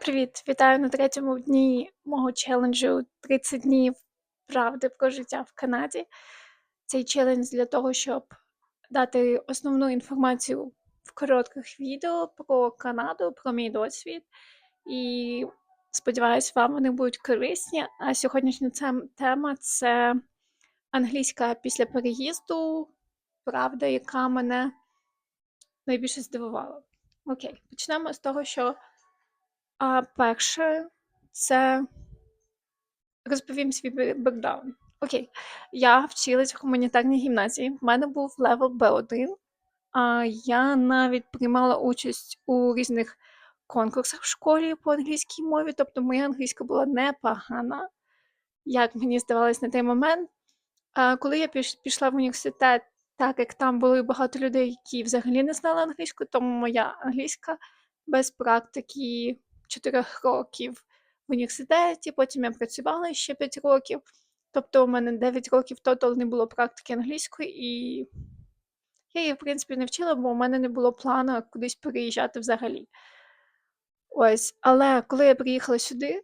Привіт! Вітаю на третьому дні мого челенджу "30 днів правди про життя в Канаді". Цей челендж для того, щоб дати основну інформацію в коротких відео про Канаду, про мій досвід. І сподіваюсь, вам вони будуть корисні. А сьогоднішня тема це англійська після переїзду, правда, яка мене найбільше здивувала. Окей, почнемо з того, що а, перше, це розповім свій бе- бекграунд. Окей, я вчилась в гуманітарній гімназії. В мене був левел Б1. А я навіть приймала участь у різних конкурсах в школі по англійській мові, тобто моя англійська була непогана, як мені здавалось на той момент. А коли я пішла в університет, так як там було багато людей, які взагалі не знали англійську, тому моя англійська без практики 4 років в університеті, потім я працювала ще 5 років. Тобто у мене 9 років тотал не було практики англійської, і я її, в принципі, не вчила, бо у мене не було плану кудись переїжджати взагалі. Ось, але коли я приїхала сюди,